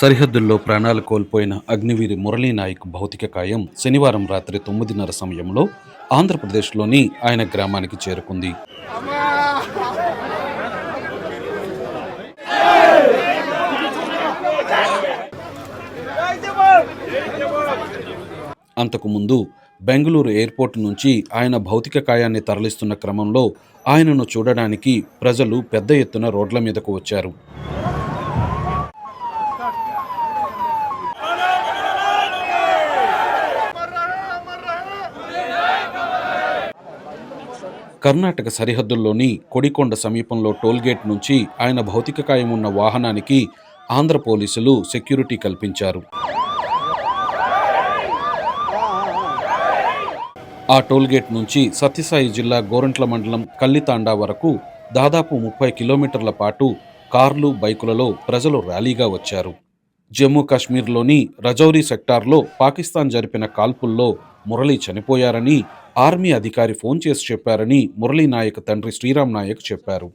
సరిహద్దుల్లో ప్రాణాలు కోల్పోయిన అగ్నివీరి మురళీనాయక్ భౌతిక కాయం శనివారం రాత్రి తొమ్మిదిన్నర సమయంలో ఆంధ్రప్రదేశ్లోని ఆయన గ్రామానికి చేరుకుంది. అంతకుముందు బెంగళూరు ఎయిర్పోర్ట్ నుంచి ఆయన భౌతిక కాయాన్ని తరలిస్తున్న క్రమంలో ఆయనను చూడడానికి ప్రజలు పెద్ద ఎత్తున రోడ్ల మీదకు వచ్చారు. కర్ణాటక సరిహద్దుల్లోని కొడికొండ సమీపంలో టోల్గేట్ నుంచి ఆయన భౌతిక కాయం ఉన్న వాహనానికి ఆంధ్ర పోలీసులు సెక్యూరిటీ కల్పించారు. ఆ టోల్గేట్ నుంచి సత్యసాయి జిల్లా గోరంట్ల మండలం కల్లితాండా వరకు దాదాపు ముప్పై కిలోమీటర్ల పాటు కార్లు బైకులలో ప్రజలు ర్యాలీగా వచ్చారు. జమ్మూ కాశ్మీర్లోని రజౌరీ సెక్టార్లో పాకిస్తాన్ జరిపిన కాల్పుల్లో మురళి చనిపోయారని ఆర్మీ అధికారి ఫోన్ చేసి చెప్పారని మురళీ నాయక్ తండ్రి శ్రీరామ్ నాయక్ చెప్పారు.